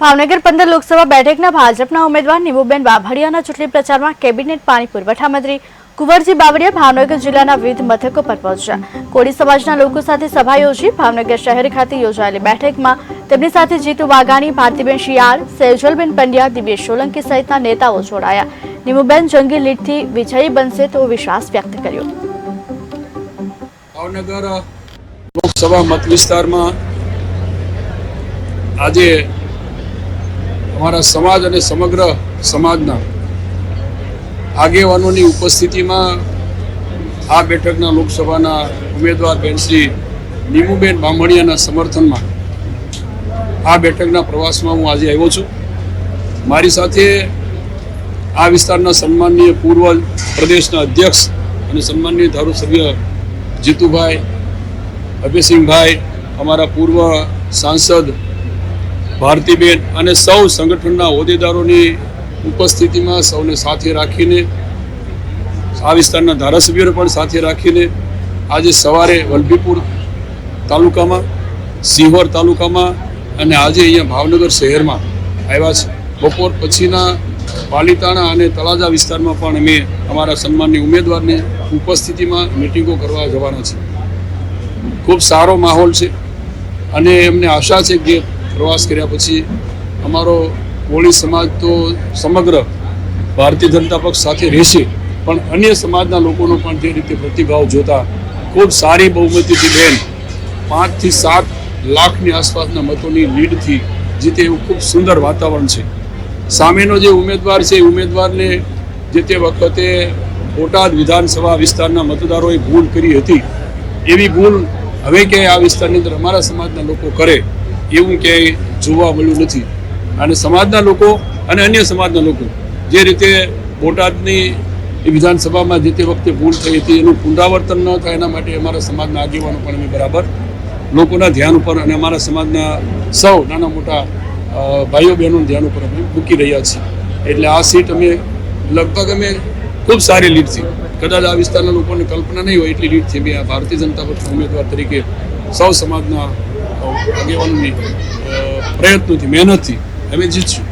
ભાવનગર પંદર લોકસભા બેઠકના ભાજપના ઉમેદવાર નીમુબેન બાભડિયાના ચૂંટણી પ્રચારમાં કેબિનેટ પાણી પુરવઠા મંત્રી કુંવરજી બાવળિયા ભાવનગર જિલ્લાના વિવિધ મથકો પર પહોંચ્યા. કોળી સમાજના લોકો સાથે સભા યોજી ભાવનગર શહેર ખાતે યોજાયેલી બેઠકમાં તેમની સાથે જીતુ વાઘાણી, ભારતીબેન શિયાળ, સેજલબેન પંડ્યા, દિવ્યેશ સોલંકી સહિતના નેતાઓ જોડાયા. નિમુબેન જંગી લીડથી વિજયી બનશે તો વિશ્વાસ વ્યક્ત કર્યો. ભાવનગર લોકસભા મત વિસ્તારમાં આજે અમારા સમાજ અને સમગ્ર સમાજના આગેવાનોની ઉપસ્થિતિમાં આ બેઠકના લોકસભાના ઉમેદવાર બેન શ્રી નીમુબેન બામણિયાના સમર્થનમાં આ બેઠકના પ્રવાસમાં હું આજે આવ્યો છું. મારી સાથે આ વિસ્તારના સન્માનનીય પૂર્વ પ્રદેશના અધ્યક્ષ અને સન્માનનીય ધારાસભ્ય જીતુભાઈ અભયસિંહભાઈ, અમારા પૂર્વ સાંસદ ભારતીબેન અને સૌ સંગઠનના હોદ્દેદારોની ઉપસ્થિતિમાં સૌને સાથે રાખીને, આ વિસ્તારના ધારાસભ્યોને પણ સાથે રાખીને આજે સવારે વલભીપુર તાલુકામાં, સિહોર તાલુકામાં અને આજે અહીંયા ભાવનગર શહેરમાં આવ્યા છે. બપોર પછીના પાલીતાણા અને તળાજા વિસ્તારમાં પણ અમે અમારા સન્માનની ઉમેદવારની ઉપસ્થિતિમાં મિટિંગો કરવા જવાના છે ખૂબ સારો માહોલ છે અને એમને આશા છે કે પ્રવાસ કર્યા પછી અમારો કોળી સમાજ તો સમગ્ર ભારતીય જનતા પક્ષ સાથે રહેશે. પણ અન્ય સમાજના લોકોનો પણ જે રીતે પ્રતિભાવ જોતા ખૂબ સારી બહુમતીથી બેન પાંચથી સાત લાખની આસપાસના મતોની લીડથી જીતે એવું ખૂબ સુંદર વાતાવરણ છે. સામેનો જે ઉમેદવાર છે, એ ઉમેદવારને જે તે વખતે બોટાદ વિધાનસભા વિસ્તારના મતદારોએ ભૂલ કરી હતી, એવી ભૂલ હવે ક્યાંય આ વિસ્તારની અંદર અમારા સમાજના લોકો કરે? એવું ક્યાંય જોવા મળ્યું નથી. અને સમાજના લોકો અને અન્ય સમાજના લોકો જે રીતે બોટાદની વિધાનસભામાં જે તે વખતે ભૂલ થઈ હતી, એનું પુનરાવર્તન ન થાય એના માટે અમારા સમાજના આગેવાનો પણ અમે બરાબર લોકોના ધ્યાન ઉપર અને અમારા સમાજના સૌ નાના મોટા ભાઈઓ બહેનોના ધ્યાન ઉપર અમે મૂકી રહ્યા છીએ. એટલે આ સીટ અમે લગભગ અમે ખૂબ સારી લીડ લીડથી કદાચ આ વિસ્તારના લોકોને કલ્પના નહીં હોય એટલી લીડથી અમે આ ભારતીય જનતા પક્ષના ઉમેદવાર તરીકે સૌ સમાજના આગેવાનોની પ્રયત્નોથી મહેનતથી અમે જીતશું.